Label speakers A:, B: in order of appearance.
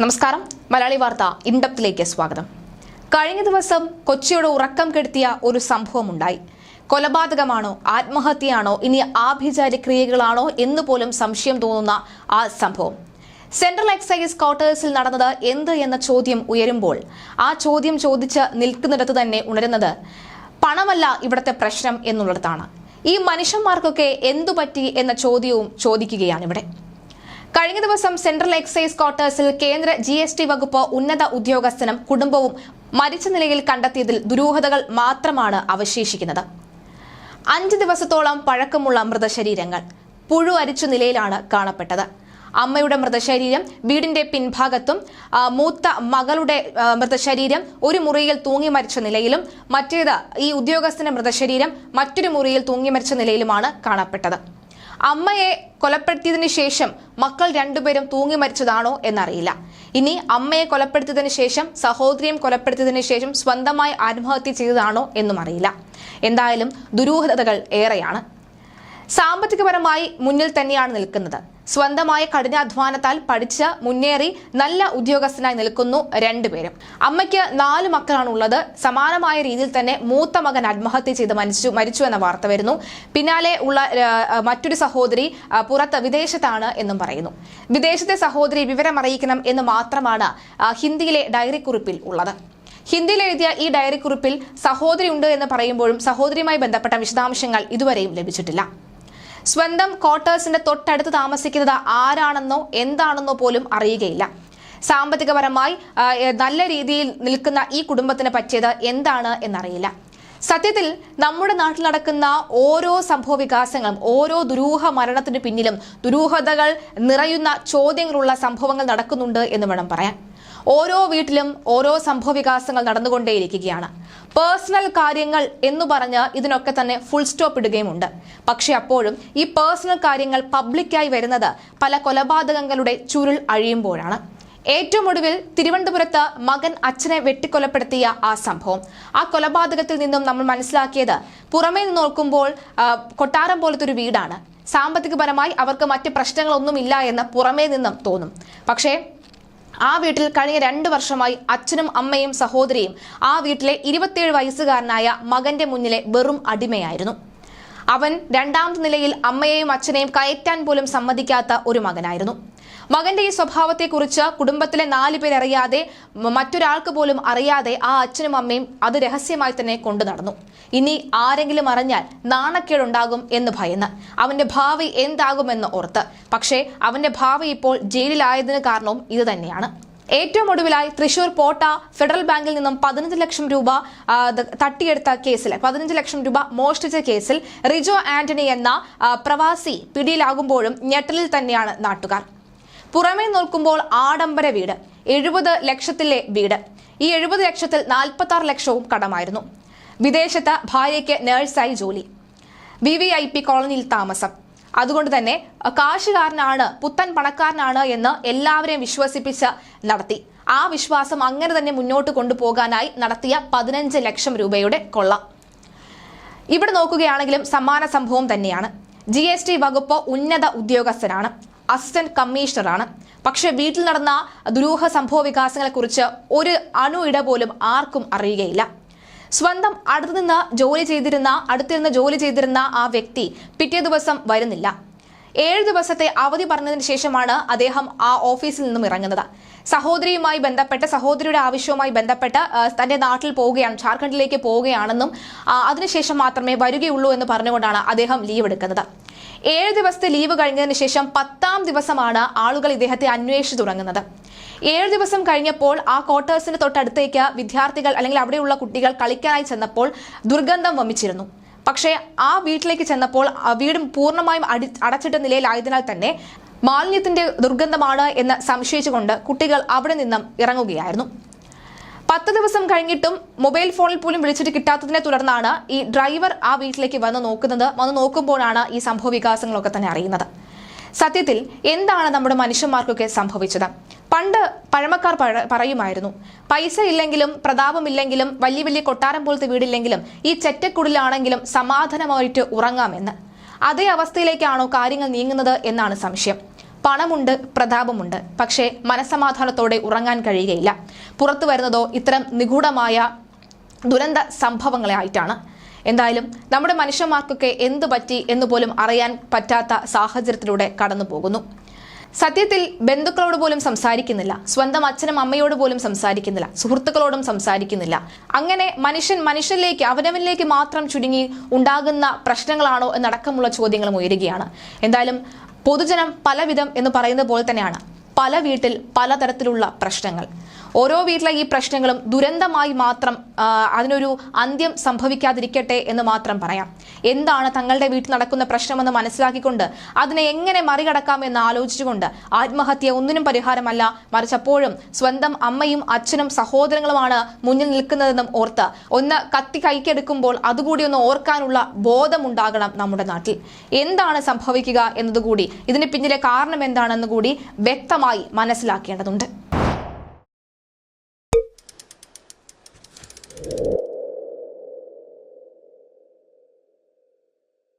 A: നമസ്കാരം. മലയാളി വാർത്ത ഇൻഡപ്തിലേക്ക് സ്വാഗതം. കഴിഞ്ഞ ദിവസം കൊച്ചിയുടെ ഉറക്കം കെടുത്തിയ ഒരു സംഭവമുണ്ടായി. കൊലപാതകമാണോ ആത്മഹത്യയാണോ ഇനി ആഭിചാര ക്രിയകളാണോ എന്ന് പോലും സംശയം തോന്നുന്ന ആ സംഭവം. സെൻട്രൽ എക്സൈസ് ക്വാർട്ടേഴ്സിൽ നടന്നത് എന്ത് എന്ന ചോദ്യം ഉയരുമ്പോൾ ആ ചോദ്യം ചോദിച്ച് നിൽക്കുന്നിടത്ത് തന്നെ ഉണരുന്നത് പണമല്ല ഇവിടുത്തെ പ്രശ്നം എന്നുള്ളതാണ്. ഈ മനുഷ്യന്മാർക്കൊക്കെ എന്തു പറ്റി എന്ന ചോദ്യവും ചോദിക്കുകയാണ് ഇവിടെ. കഴിഞ്ഞ ദിവസം സെൻട്രൽ എക്സൈസ് ക്വാർട്ടേഴ്സിൽ കേന്ദ്ര ജി എസ് ടി വകുപ്പ് ഉന്നത ഉദ്യോഗസ്ഥനും കുടുംബവും മരിച്ച നിലയിൽ കണ്ടെത്തിയതിൽ ദുരൂഹതകൾ മാത്രമാണ് അവശേഷിക്കുന്നത്. അഞ്ച് ദിവസത്തോളം പഴക്കമുള്ള മൃതശരീരങ്ങൾ പുഴു അരിച്ച നിലയിലാണ് കാണപ്പെട്ടത്. അമ്മയുടെ മൃതശരീരം വീടിന്റെ പിൻഭാഗത്തും മൂത്ത മകളുടെ മൃതശരീരം ഒരു മുറിയിൽ തൂങ്ങി മരിച്ച നിലയിലും മറ്റേത് ഈ ഉദ്യോഗസ്ഥന്റെ മൃതശരീരം മറ്റൊരു മുറിയിൽ തൂങ്ങി മരിച്ച നിലയിലുമാണ് കാണപ്പെട്ടത്. അമ്മയെ കൊലപ്പെടുത്തിയതിന് ശേഷം മക്കൾ രണ്ടുപേരും തൂങ്ങി മരിച്ചതാണോ എന്നറിയില്ല. ഇനി അമ്മയെ കൊലപ്പെടുത്തിയതിന് ശേഷം സഹോദരിയും കൊലപ്പെടുത്തിയതിന് ശേഷം സ്വന്തമായി ആത്മഹത്യ ചെയ്തതാണോ എന്നും അറിയില്ല എന്തായാലും ദുരൂഹതകൾ ഏറെയാണ്. സാമ്പത്തികപരമായി മുന്നിൽ തന്നെയാണ് നിൽക്കുന്നത്. സ്വന്തമായ കഠിനാധ്വാനത്താൽ പഠിച്ച് മുന്നേറി നല്ല ഉദ്യോഗസ്ഥനായി നിൽക്കുന്നു രണ്ടുപേരും. അമ്മയ്ക്ക് നാല് മക്കളാണ് ഉള്ളത് സമാനമായ രീതിയിൽ തന്നെ മൂത്ത മകൻ ആത്മഹത്യ ചെയ്ത് മരിച്ചു മരിച്ചു എന്ന വാർത്ത വരുന്നു. പിന്നാലെ ഉള്ള മറ്റൊരു സഹോദരി പുറത്ത് വിദേശത്താണ് എന്നും പറയുന്നു. വിദേശത്തെ സഹോദരി വിവരം അറിയിക്കണം എന്ന് മാത്രമാണ് ഹിന്ദിയിലെ ഡയറി കുറിപ്പിൽ ഉള്ളത്. ഹിന്ദിയിൽ എഴുതിയ ഈ ഡയറി കുറിപ്പിൽ സഹോദരി ഉണ്ട് എന്ന് പറയുമ്പോഴും സഹോദരിയുമായി ബന്ധപ്പെട്ട വിശദാംശങ്ങൾ ഇതുവരെയും ലഭിച്ചിട്ടില്ല. സ്വന്തം ക്വാർട്ടേഴ്സിന്റെ തൊട്ടടുത്ത് താമസിക്കുന്നത് ആരാണെന്നോ എന്താണെന്നോ പോലും അറിയുകയില്ല. സാമ്പത്തികപരമായി നല്ല രീതിയിൽ നിൽക്കുന്ന ഈ കുടുംബത്തിന് പറ്റിയത് എന്താണ് എന്നറിയില്ല. സത്യത്തിൽ നമ്മുടെ നാട്ടിൽ നടക്കുന്ന ഓരോ സംഭവ വികാസങ്ങളും ഓരോ ദുരൂഹ മരണത്തിന് പിന്നിലും ദുരൂഹതകൾ നിറയുന്ന ചോദ്യങ്ങളുള്ള സംഭവങ്ങൾ നടക്കുന്നുണ്ട് എന്ന് വേണം പറയാൻ. ഓരോ വീട്ടിലും ഓരോ സംഭവ വികാസങ്ങൾ നടന്നുകൊണ്ടേയിരിക്കുകയാണ്. പേഴ്സണൽ കാര്യങ്ങൾ എന്ന് പറഞ്ഞ് ഇതിനൊക്കെ തന്നെ ഫുൾ സ്റ്റോപ്പ് ഇടുകയുമുണ്ട്. പക്ഷെ അപ്പോഴും ഈ പേഴ്സണൽ കാര്യങ്ങൾ പബ്ലിക്കായി വരുന്നത് പല കൊലപാതകങ്ങളുടെ ചുരുൾ അഴിയുമ്പോഴാണ്. ഏറ്റവും ഒടുവിൽ തിരുവനന്തപുരത്ത് മകൻ അച്ഛനെ വെട്ടിക്കൊലപ്പെടുത്തിയ ആ സംഭവം. ആ കൊലപാതകത്തിൽ നിന്നും നമ്മൾ മനസ്സിലാക്കിയത് പുറമേ നിന്ന് നോക്കുമ്പോൾ കൊട്ടാരം പോലത്തെ ഒരു വീടാണ്. സാമ്പത്തികപരമായി അവർക്ക് മറ്റ് പ്രശ്നങ്ങളൊന്നുമില്ല എന്ന് പുറമേ നിന്നും തോന്നും. പക്ഷേ ആ വീട്ടിൽ കഴിഞ്ഞ രണ്ടു വർഷമായി അച്ഛനും അമ്മയും സഹോദരിയും ആ വീട്ടിലെ ഇരുപത്തിയേഴ് വയസ്സുകാരനായ മകന്റെ മുന്നിലെ വെറും അടിമയായിരുന്നു. അവൻ രണ്ടാമത്തെ നിലയിൽ അമ്മയെയും അച്ഛനെയും കയറ്റാൻ പോലും സമ്മതിക്കാത്ത ഒരു മകനായിരുന്നു. മകന്റെ ഈ സ്വഭാവത്തെക്കുറിച്ച് കുടുംബത്തിലെ നാലു പേരറിയാതെ മറ്റൊരാൾക്ക് പോലും അറിയാതെ ആ അച്ഛനും അമ്മയും അത് രഹസ്യമായി തന്നെ കൊണ്ടു നടന്നു. ഇനി ആരെങ്കിലും അറിഞ്ഞാൽ നാണക്കേടുണ്ടാകും എന്ന് ഭയന്ന്. അവന്റെ ഭാവി എന്താകുമെന്ന് ഓർത്ത്. പക്ഷേ അവന്റെ ഭാവി ഇപ്പോൾ ജയിലിലായതിന് കാരണവും ഇത് തന്നെയാണ്. ഏറ്റവും ഒടുവിലായി തൃശൂർ പോട്ട ഫെഡറൽ ബാങ്കിൽ നിന്നും പതിനഞ്ച് ലക്ഷം രൂപ തട്ടിയെടുത്ത കേസിൽ പതിനഞ്ച് ലക്ഷം രൂപ മോഷ്ടിച്ച കേസിൽ റിജോ ആന്റണി എന്ന പ്രവാസി പിടിയിലാകുമ്പോഴും ഞെട്ടലിൽ തന്നെയാണ് നാട്ടുകാർ. പുറമേ നോക്കുമ്പോൾ ആഡംബര വീട് എഴുപത് ലക്ഷത്തിലെ വീട്. ഈ എഴുപത് ലക്ഷത്തിൽ നാൽപ്പത്തി ആറ് ലക്ഷവും കടമായിരുന്നു. വിദേശത്ത് ഭാര്യയ്ക്ക് നേഴ്സായി ജോലി. വി വി ഐ പി കോളനിയിൽ താമസം. അതുകൊണ്ട് തന്നെ കാശുകാരനാണ് പുത്തൻ പണക്കാരനാണ് എന്ന് എല്ലാവരെയും വിശ്വസിപ്പിച്ച് നടത്തി. ആ വിശ്വാസം അങ്ങനെ തന്നെ മുന്നോട്ട് കൊണ്ടുപോകാനായി നടത്തിയ പതിനഞ്ച് ലക്ഷം രൂപയുടെ കൊള്ള. ഇവിടെ നോക്കുകയാണെങ്കിലും സമാന സംഭവം തന്നെയാണ്. ജി എസ് ടി വകുപ്പ് ഉന്നത ഉദ്യോഗസ്ഥനാണ് അസിസ്റ്റന്റ് കമ്മീഷണറാണ്. പക്ഷേ വീട്ടിൽ നടന്ന ദുരൂഹ സംഭവ വികാസങ്ങളെക്കുറിച്ച് ഒരു അണു ഇട പോലും ആർക്കും അറിയുകയില്ല. സ്വന്തം അടുത്തുനിന്ന് ജോലി ചെയ്തിരുന്ന അടുത്തിരുന്ന് ജോലി ചെയ്തിരുന്ന ആ വ്യക്തി പിറ്റേ ദിവസം വരുന്നില്ല. ഏഴ് ദിവസത്തെ അവധി പറഞ്ഞതിന് ശേഷമാണ് അദ്ദേഹം ആ ഓഫീസിൽ നിന്നും ഇറങ്ങുന്നത്. സഹോദരിയുമായി ബന്ധപ്പെട്ട് സഹോദരിയുടെ ആവശ്യവുമായി ബന്ധപ്പെട്ട് തന്റെ നാട്ടിൽ പോവുകയാണ് ജാർഖണ്ഡിലേക്ക് പോവുകയാണെന്നും അതിനുശേഷം മാത്രമേ വരികയുള്ളൂ എന്ന് പറഞ്ഞുകൊണ്ടാണ് അദ്ദേഹം ലീവ് എടുക്കുന്നത്. ഏഴ് ദിവസത്തെ ലീവ് കഴിഞ്ഞതിന് ശേഷം പത്താം ദിവസമാണ് ആളുകൾ ഇദ്ദേഹത്തെ അന്വേഷിച്ചു തുടങ്ങുന്നത്. ഏഴ് ദിവസം കഴിഞ്ഞപ്പോൾ ആ ക്വാർട്ടേഴ്സിന് തൊട്ടടുത്തേക്ക് വിദ്യാർത്ഥികൾ അല്ലെങ്കിൽ അവിടെയുള്ള കുട്ടികൾ കളിക്കാനായി ചെന്നപ്പോൾ ദുർഗന്ധം വമിച്ചിരുന്നു. പക്ഷേ ആ വീട്ടിലേക്ക് ചെന്നപ്പോൾ വീടും പൂർണമായും അടി അടച്ചിട്ട നിലയിലായതിനാൽ തന്നെ മാലിന്യത്തിന്റെ ദുർഗന്ധമാണ് എന്ന് സംശയിച്ചുകൊണ്ട് കുട്ടികൾ അവിടെ നിന്നും ഇറങ്ങുകയായിരുന്നു. പത്ത് ദിവസം കഴിഞ്ഞിട്ടും മൊബൈൽ ഫോണിൽ പോലും വിളിച്ചിട്ട് കിട്ടാത്തതിനെ തുടർന്നാണ് ഈ ഡ്രൈവർ ആ വീട്ടിലേക്ക് വന്ന് നോക്കുന്നത്. വന്ന് നോക്കുമ്പോഴാണ് ഈ സംഭവ വികാസങ്ങളൊക്കെ തന്നെ അറിയുന്നത്. സത്യത്തിൽ എന്താണ് നമ്മുടെ മനുഷ്യന്മാർക്കൊക്കെ സംഭവിച്ചത്? പണ്ട് പഴമക്കാർ പഴ- പറയുമായിരുന്നു പൈസ ഇല്ലെങ്കിലും പ്രതാപമില്ലെങ്കിലും വലിയ വലിയ കൊട്ടാരം പോലത്തെ വീടില്ലെങ്കിലും ഈ ചെറ്റക്കുടിലാണെങ്കിലും സമാധാനമായിട്ട് ഉറങ്ങാമെന്ന് അതേ അവസ്ഥയിലേക്കാണോ കാര്യങ്ങൾ നീങ്ങുന്നത് എന്നാണ് സംശയം. പണമുണ്ട് പ്രതാപമുണ്ട്. പക്ഷേ മനസമാധാനത്തോടെ ഉറങ്ങാൻ കഴിയുകയില്ല. പുറത്തു വരുന്നതോ ഇത്തരം നിഗൂഢമായ ദുരന്ത സംഭവങ്ങളായിട്ടാണ് എന്തായാലും നമ്മുടെ മനുഷ്യന്മാർക്കൊക്കെ എന്ത് പറ്റി എന്ന് പോലും അറിയാൻ പറ്റാത്ത സാഹചര്യത്തിലൂടെ കടന്നു പോകുന്നു സത്യത്തിൽ ബന്ധുക്കളോട് പോലും സംസാരിക്കുന്നില്ല. സ്വന്തം അച്ഛനും അമ്മയോട് പോലും സംസാരിക്കുന്നില്ല. സുഹൃത്തുക്കളോടും സംസാരിക്കുന്നില്ല. അങ്ങനെ മനുഷ്യൻ മനുഷ്യനിലേക്ക് അവനവനിലേക്ക് മാത്രം ചുരുങ്ങി ഉണ്ടാകുന്ന പ്രശ്നങ്ങളാണോ എന്നടക്കമുള്ള ചോദ്യങ്ങളും ഉയരുകയാണ്. എന്തായാലും പൊതുജനം പലവിധം എന്ന് പറയുന്നത് പോലെ തന്നെയാണ് പല വീട്ടിൽ പലതരത്തിലുള്ള പ്രശ്നങ്ങൾ. ഓരോ വീട്ടിലെ ഈ പ്രശ്നങ്ങളും ദുരന്തമായി മാത്രം അതിനൊരു അന്ത്യം സംഭവിക്കാതിരിക്കട്ടെ എന്ന് മാത്രം പറയാം. എന്താണ് തങ്ങളുടെ വീട്ടിൽ നടക്കുന്ന പ്രശ്നമെന്ന് മനസ്സിലാക്കിക്കൊണ്ട് അതിനെ എങ്ങനെ മറികടക്കാം എന്ന് ആലോചിച്ചുകൊണ്ട് ആത്മഹത്യ ഒന്നിനും പരിഹാരമല്ല. മറിച്ച് അപ്പോഴും സ്വന്തം അമ്മയും അച്ഛനും സഹോദരങ്ങളുമാണ് മുന്നിൽ നിൽക്കുന്നതെന്നും ഓർത്ത് ഒന്ന് കത്തി കൈക്കെടുക്കുമ്പോൾ അതുകൂടി ഒന്ന് ഓർക്കാനുള്ള ബോധമുണ്ടാകണം നമ്മുടെ നാട്ടിൽ. എന്താണ് സംഭവിക്കുക എന്നതുകൂടി ഇതിന് പിന്നിലെ കാരണം എന്താണെന്ന് കൂടി വ്യക്തമായി മനസ്സിലാക്കേണ്ടതുണ്ട്.